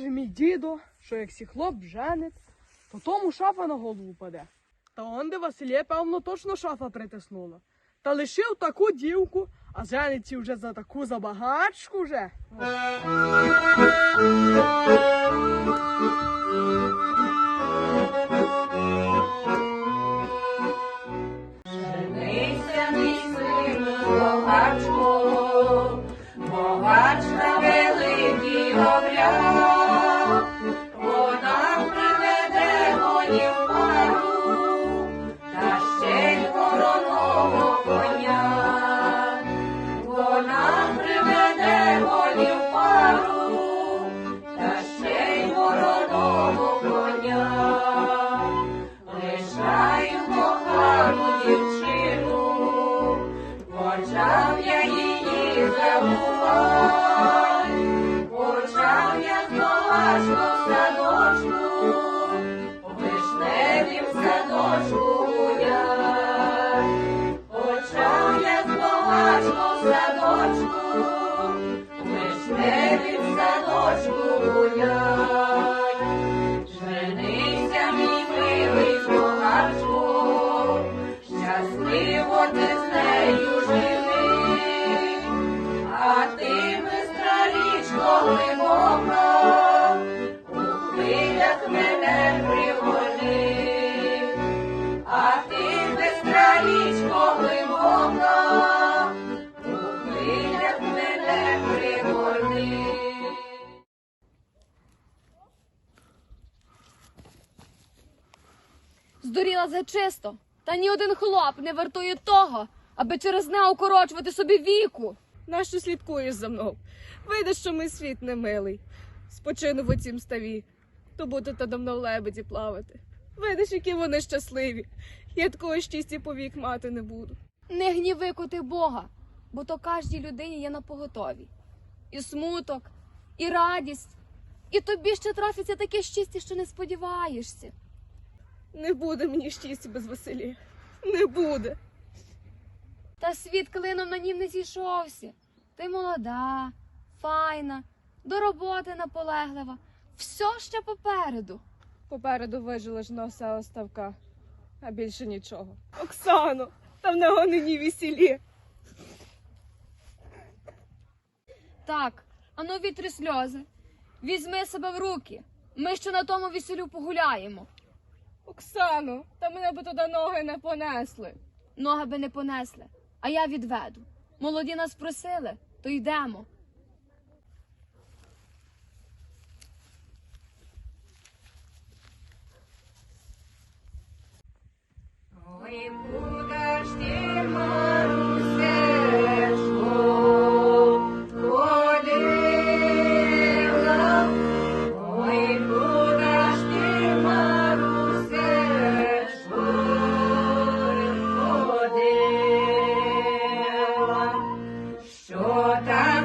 Каже мій дідо, що як сі хлоп женить, то тому шафа на голову паде. Та он де Василє, певно, точно шафа притиснула. Та лишив таку дівку, а жениться вже за таку забагачку вже. Вона річко глибока, у мене пригорни, а ти бистра річко глибока, у хвилях мене пригорни. Здуріла за чисто. Та ні один хлоп не вартує того, аби через не укорочувати собі віку. Нащо слідкуєш за мною? Видиш, що мій світ не милий. Спочину в оцім ставі, то будете давно в лебеді плавати. Видиш, які вони щасливі. Я такої щасті повік мати не буду. Не гніви коти Бога, бо то кожній людині є на поготові. І смуток, і радість, і тобі ще трафиться таке щастя, що не сподіваєшся. Не буде мені щастя без Василі. Не буде. Та світ клином на нім не зійшовся. Ти молода, файна, до роботи наполеглива. Все ще попереду. Попереду вижила ж носа оставка, а більше нічого. Оксано, там на гонині весілі. Так, ану вітри сльози. Візьми себе в руки. Ми ще на тому весілю погуляємо. Оксано, та мене би туди ноги не понесли. Ноги би не понесли, а я відведу. Молоді нас просили, то йдемо. Ой, Що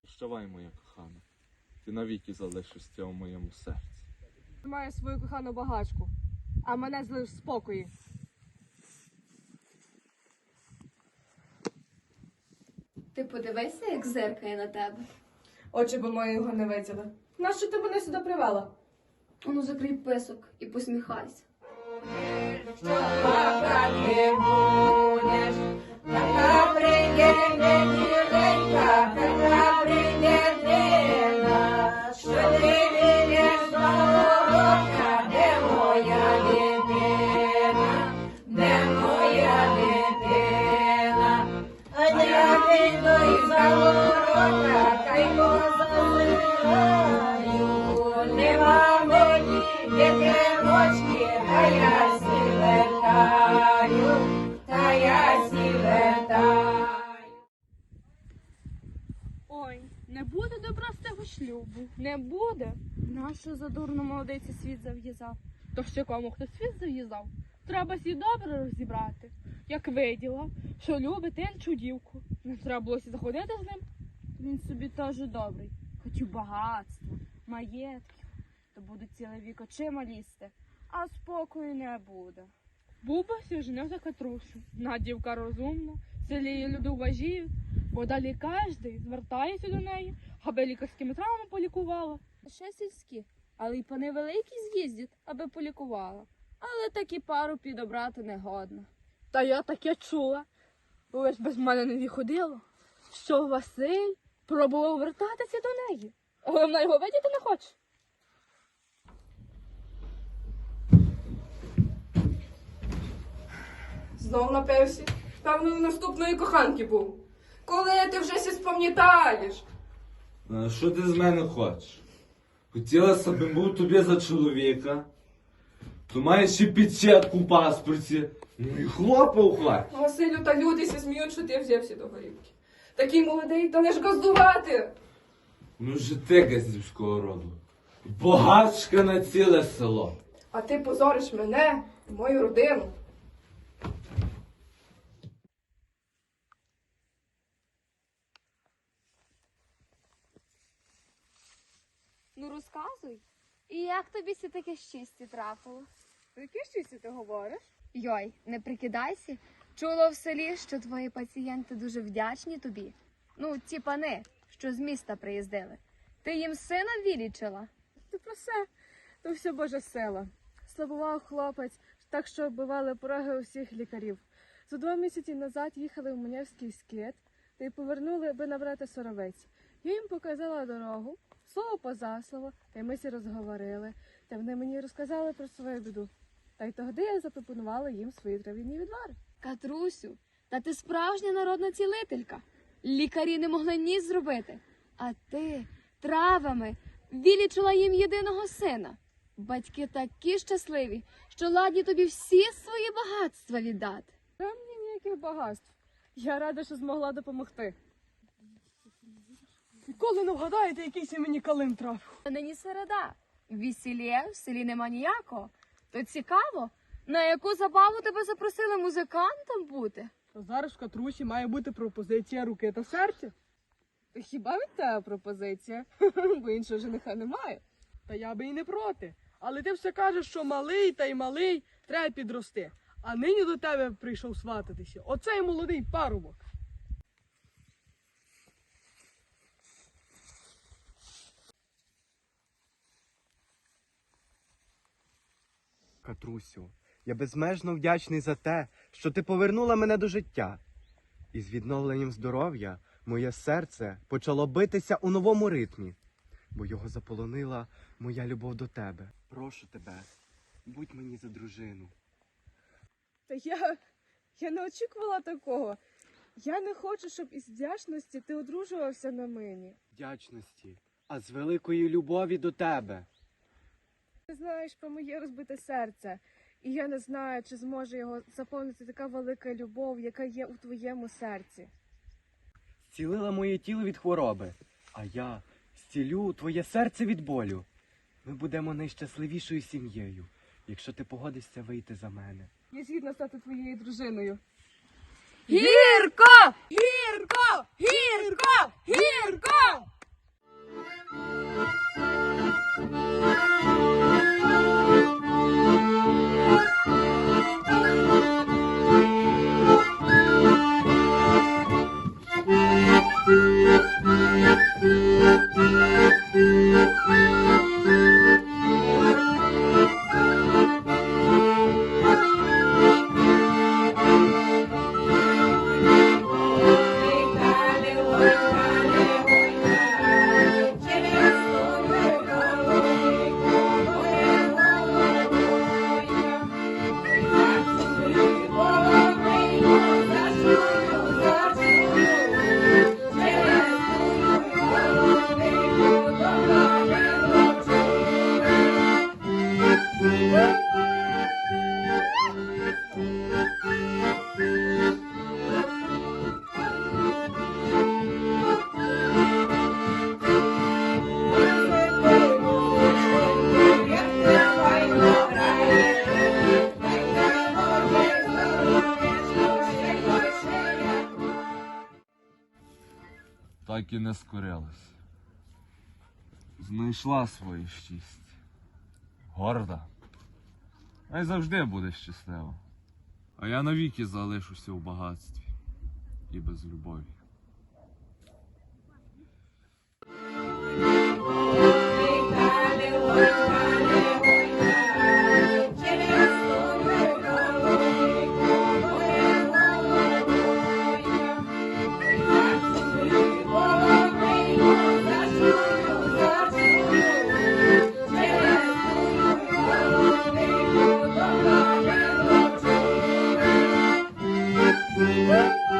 Прощавай, моя кохана. Ти навіки залишишся у моєму серці. Має свою кохану багачку, а мене злив в спокої. Ти подивися, як зеркає на тебе. Очі би мої його не виділи. Нащо ти мене сюди привела? Ану, закрий песок і посміхайся. Плакати будеш, така прийде неділенька, шлюбу. Не буде. Нащо задурно молодиці світ зав'язав? То ще кому хто світ зав'язав? Треба сі добре розібрати. Як виділа, що любить іншу дівку. Не треба було сі заходити з ним. Він собі теж добрий. Хотів багатства, маєтків, то буде цілий вік очима лізти, а спокою не буде. Буба сі за Катрушу. На дівка розумна, селі вважають, бо далі кожний звертається до неї, аби лікарськими травмами полікувала. Ще сільські, але й пани великі з'їздять, аби полікувала. Але такі пару підобрати не годно. Та я таке чула. Ви ж без мене не виходило, що Василь пробував вертатися до неї, але вона його видіти не хоче. Знов напився. Певно, у наступної коханки був. Коли ти вже сі спам'ятаєш? Що ти з мене хочеш? Хотіла, щоб був тобі за чоловіка. То маєш ще печатку в паспорті. Ну і хлопа в. Василю та люди сі сміють, що ти взявся до горівки. Такий молодий, та не ж газдувати. Ну же ти газівського роду. Богачка на ціле село. А ти позориш мене мою родину. Ну розказуй. І як тобі сі таке щастя трапило? Про які щастя ти говориш? Йой, не прикидайся. Чула в селі, що твої пацієнти дуже вдячні тобі. Ну, ті пани, що з міста приїздили. Ти їм сина вілічила? Ти про все, то все Божа сила. Слабував хлопець, так що оббивали пороги усіх лікарів. За два місяці назад їхали в Маневський скит та й повернули, аби набрати соровець. Я їм показала дорогу, слово поза слово, та й ми сі розговорили, та вони мені розказали про свою біду. Та й тоді я запропонувала їм свої трав'яні відвари. Катрусю, та ти справжня народна цілителька. Лікарі не могли ні зробити. А ти травами вілічила їм єдиного сина. Батьки такі щасливі, що ладні тобі всі свої багатства віддати. Та мені ніяких багатств. Я рада, що змогла допомогти. Ніколи не вгадаєте, який сі мені калин трафив. Та Нині середа. Весілля в селі нема ніякого. То цікаво, на яку забаву тебе запросили музикантом бути? То зараз в катрусі має бути пропозиція руки та серця. Та Хіба від тебе пропозиція? Бо іншого жениха немає. Та я би і не проти. Але ти все кажеш, що малий та й малий треба підрости. А нині до тебе прийшов свататися. Оцей молодий парубок. Катрусю, я безмежно вдячний за те, що ти повернула мене до життя. І з відновленням здоров'я моє серце почало битися у новому ритмі, бо його заполонила моя любов до тебе. Прошу тебе, будь мені за дружину. Та я, я не очікувала такого. Я не хочу, щоб із вдячності ти одружувався на мені. Вдячності, а з великої любові до тебе. Ти знаєш про моє розбите серце, і я не знаю, чи зможе його заповнити така велика любов, яка є у твоєму серці. Зцілила моє тіло від хвороби, а я зцілю твоє серце від болю. Ми будемо найщасливішою сім'єю, якщо ти погодишся вийти за мене. Я згідна стати твоєю дружиною. Гірко! Гірко! Гірко! Так і не скорилась. Знайшла своє щастя. Горда. А й завжди буде щаслива. А я навіки залишуся у багатстві і без любові. Thank you.